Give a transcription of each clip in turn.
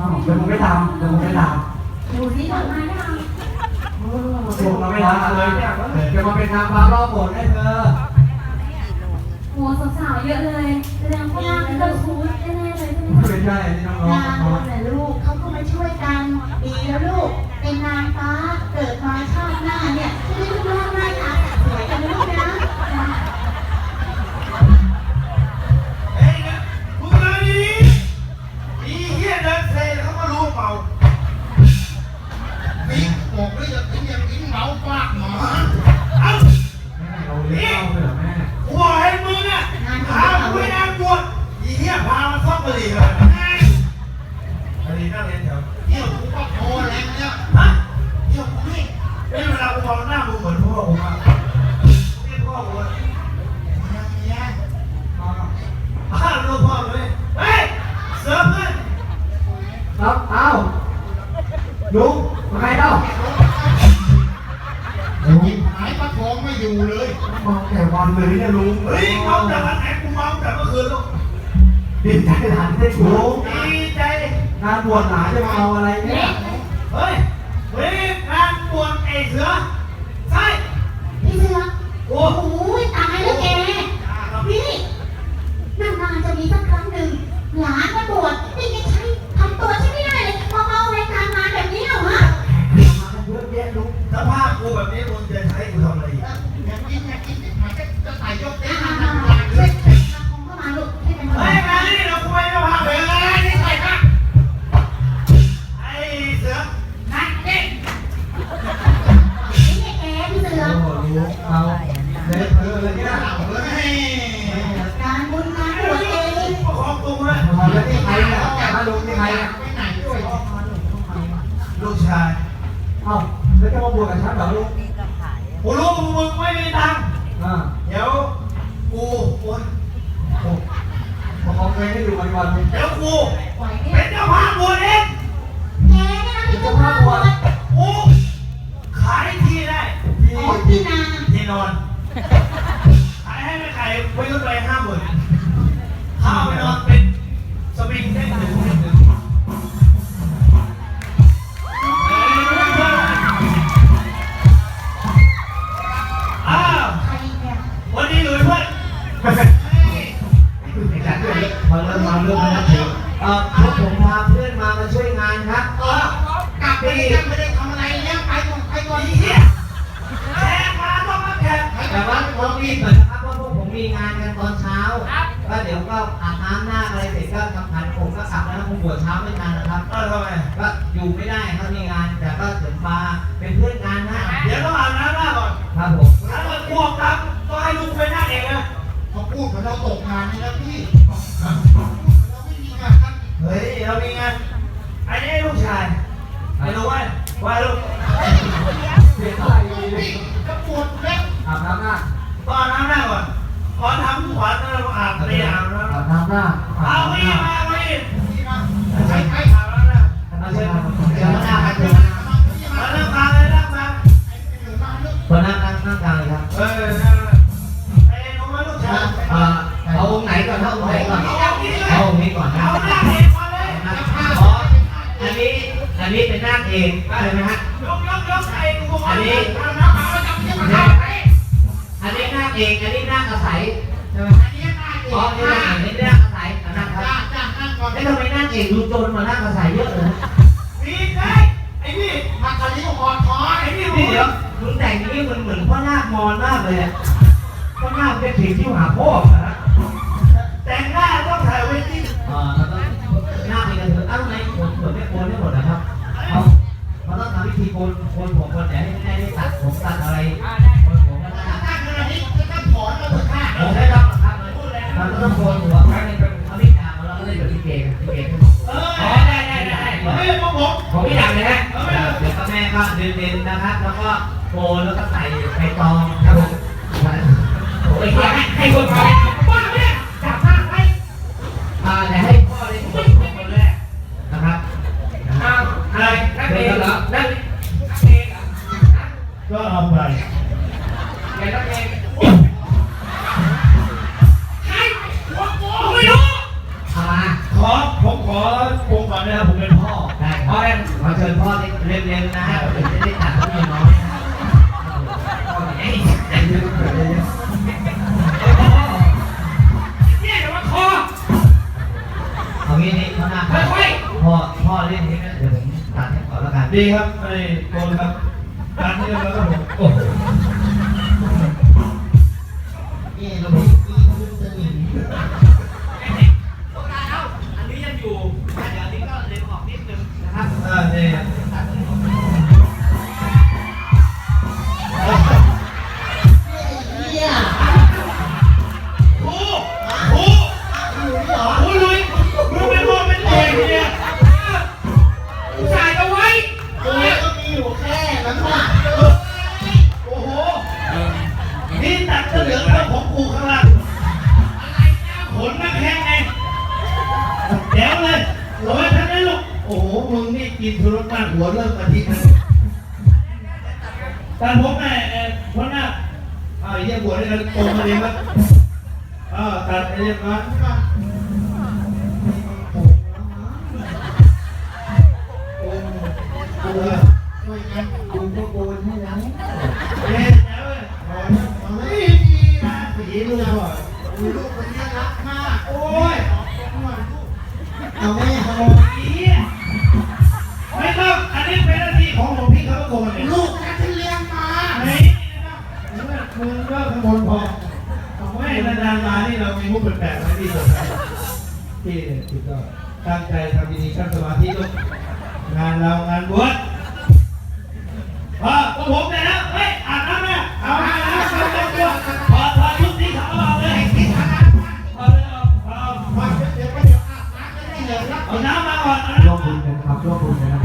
อ้าวเดี๋ยวผมไปตามเดี๋ยวผมไปตามดูสิทำไมไม่เอาส่งมาไม่ทันเลยเนี่ยจะมาเป็นนางฟ้าล่อฝนให้เธอโหสาวๆเยอะเลยแสดงว่าเป็นเจ้าชู้แน่ๆเลยใช่ไหมไม่ใช่นี่น้องนางคนน่ะลูกเขาก็มาช่วยกัน ดีแล้วลูก เป็นนางฟ้าเกิดมาชาติหน้าเนี่ย ดีเลยกะหรี่นั่งเรียนแถวเที่ยวกูก็โตแล้วเนี่ยฮะเที่ยวกูนี่เอ้เวลากูมองหน้ามึงเหมือนพ่อกูอะเรียกพ่อกูอะยังไงอ๋ออ้าวรู้พ่อเลยเฮ้ยเสือเพื่อนครับเอาลุงมาไงเล่ายิบหายประคองไม่อยู่เลยมองแต่วันเลยเนี่ยลุงเฮ้ยเมาแต่วันไหนกูเมาแต่เมื่อคืนลูก ดีใจหลานได้ถูกดีใจงานบวชหลานจะมาเอาอะไรเนี่ยเฮ้ยเฮ้ยงานบวชไอ้เสือใช่พี่เสือโอ้โอ้โห วันวันๆลุงเดี๋ยวกูป อนเราตกงานนี่นะพี่ เราไม่มีงาน เฮ้ย เรามีงานอันนี้ลูกชายไอ้รู้ว่าว่าลูกเสียอะไรดีพี่จะปวดแล้ว อาบน้ำหน้าตอนน้ำหน้าก่อน ขอทำขวัญแล้วอาบเรียอาบน้ำอาบน้ำหน้าเอาบไปน้ำหน้ามา เองอันนี้นาคอาศัยใช่ไหมอันนี้ได้เออ๋องนี่นาคเองนี่นาคอาศัยอันนั้นครับจ้าจ้านั่งก่อนเอ๊ะทำไมนาคเองดูจนกว่านาคอาศัยเยอะเลยนะมีได้ไอ้นี่มาคาริโอคอทอไอ้นี่นี่เดี๋ยวมึงแต่งอย่างนี้มันเหมือนพ่อนาคมอนมากเลยอะพ่อนาคเป็นผีที่หาพ่อ นนะครับ แล้วก็โกนแล้วก็ใส่ใบตองครับผมโอ้ยให้ให้คนไปบ้าเนี่ยจับหน้าไปอ่าเดี๋ยวให้พ่อเลยคนแรกนะครับอ้าวอะไรนักเรียนเหรอนั่นก็เอาไปแกนักเองไม่รู้เอามาขอผมขอปรุงก่อนนะครับผมเป็นพ่อป้ขอเชิญพ่อเร็วๆนเดี๋ยวจะได้ นนี้นะเดี๋ยวผมตัดให้ก่อนแล้วกันดีครับไอ้โกนครับตัดนี่แล้วก็ผมโอ้โหนี่เราไม่ เลยโอ้ยท่านได้ลูก โอ้โห มึงนี่กินทุรสมากหัวเริ่มอาทิตย์นึงแต่ผมแม่เอ่อพ่อหน้าอ่าเยี่ยหัวได้กันตรงมาเลยมั้ยอ่าตัดไอ้เรียบร้อยโอ้โหช่วยกันคุณก็โกน กแปลกๆไว้ที่สุดที่เนี่ยที่ก็ตั้งใจทำดีๆตั้งสมาธิลูกงานเรางานบวชพอพวกผมเนี่ยนะเฮ้ยอาบน้ำนะเอาอาบน้ำเอาแต่งตัวพอพอชุดสีขาเอาเลยเอาเลยเอาเอามาเดี๋ยวก็เดี๋ยวอาบน้ำก็ได้เลยนะเอาน้ำมาก่อนเอาร่วมน้ำบุญกันครับร่วมบุญกัน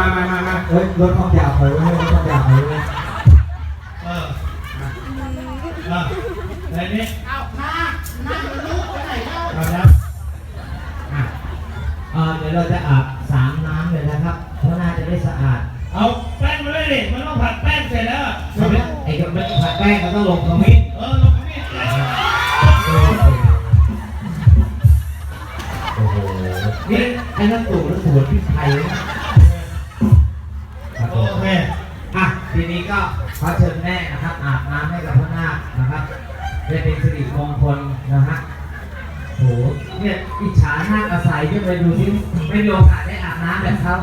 มามามามามาเฮ้ยรถความยาวเว้ยรถความยาวเว้ยเอออะอะไรนี่เอามานั่งลูกไปไหนเล่าเอาน้วอะเออเดี๋ยวเราจะอาบสามน้ำเลยนะครับ เพราะน่าจะได้สะอาดเอาแป้งมาด้วยดิมันต้องผัดแป้งเสร็จแล้วอะไม่เป็นไอ้กับไม่ผัดแป้งก็ต้องลงขมิ้นเออลงขมิ้นโอ้โหนี่ไอ้นั่นตู่หรือตู่พี่ไทยนะ ก็ขอเชิญแม่นะครับอาบน้ำให้กับพระนาคนะครับได้เป็นสิริมงคลนะฮะโหเนี่ยอิจฉาหน้าอาศัยด้วยเลยดูที่ไม่มีโอกาสได้อาบน้ำแบบเขา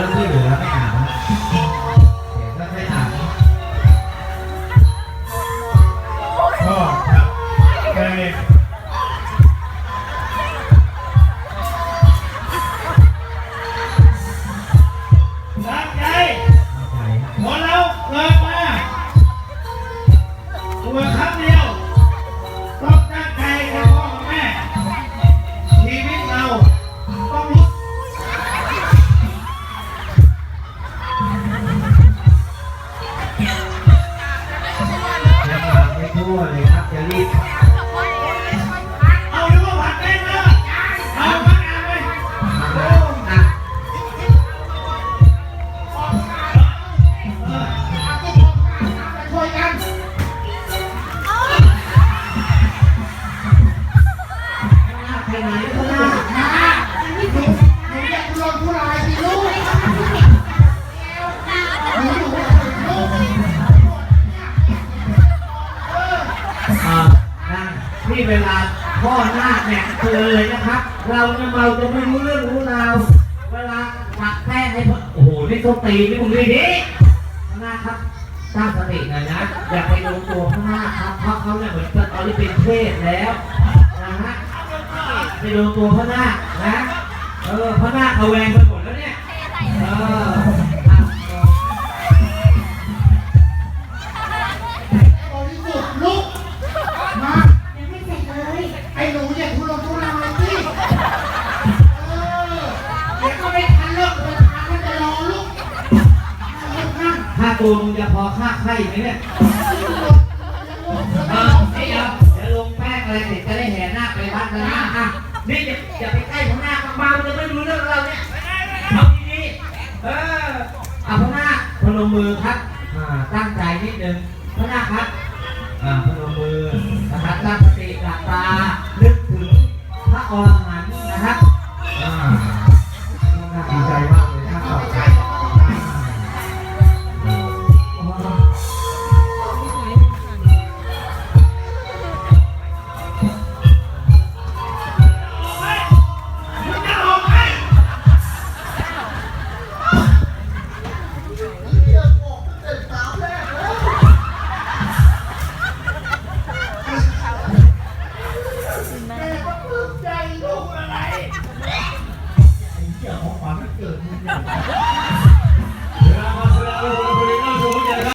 แล้วที่เหลือไม่อาบน นี่เวลาพ่อหน้าเนี่ยเตือนเลยนะครับ เราเนี่ยเราจะไม่รู้เรื่องรู้ราวเวลาปักแป้งให้พ่อโอ้โหนี่ต้องตีนี่มึงดีดิพ่อหน้าครับตั้งสติหน่อยนะ อย่าไปโดนตัวพ่อหน้าครับเพราะเขาเนี่ยเหมือนกับตอนนี้เป็นเทพแล้วนะฮะไปโดนตัวพ่อหน้านะเออพ่อหน้าคระแวงไปหมดแล้วเนี่ยเออ ตัวมึงจะพอค่าไข่ไหมเนี่ยเออเดี๋ยวเดี๋ยวลงแป้งอะไรเสร็จจะได้แห่นาไปวัดแล้วนะอะนี่อย่าอย่าไปใกล้พระนาบางๆมันจะไม่รู้เรื่องเราเนี่ยเอาดีๆเออเอาพระนาคพนมมือครับอ่าตั้งใจนิดนึงพระนาครับอ่าพนมมือนะครับตั้งสติหลับตานึก